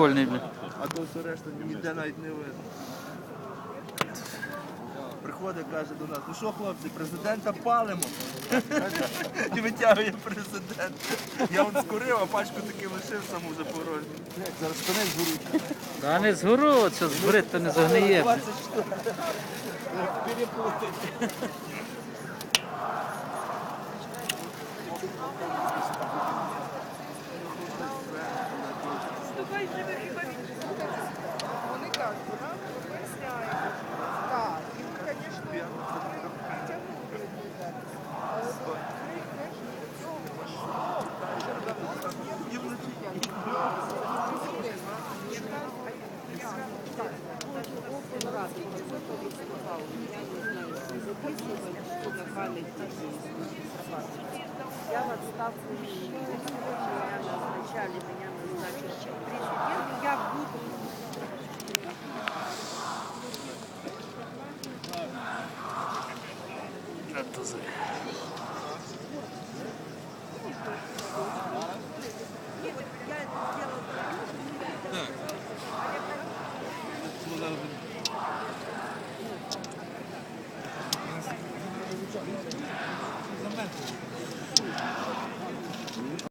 прикольний, бля. А то все решта ніде навіть не видно. Приходить, каже до нас, ну що хлопці, президента палимо. І витягує президент. Я от скурив, а пачку таки лишив саму за порожню. Зараз конець згоруть. Та не згору, що збрить, то не загниє. бля. 24. Я в отставку 訪れ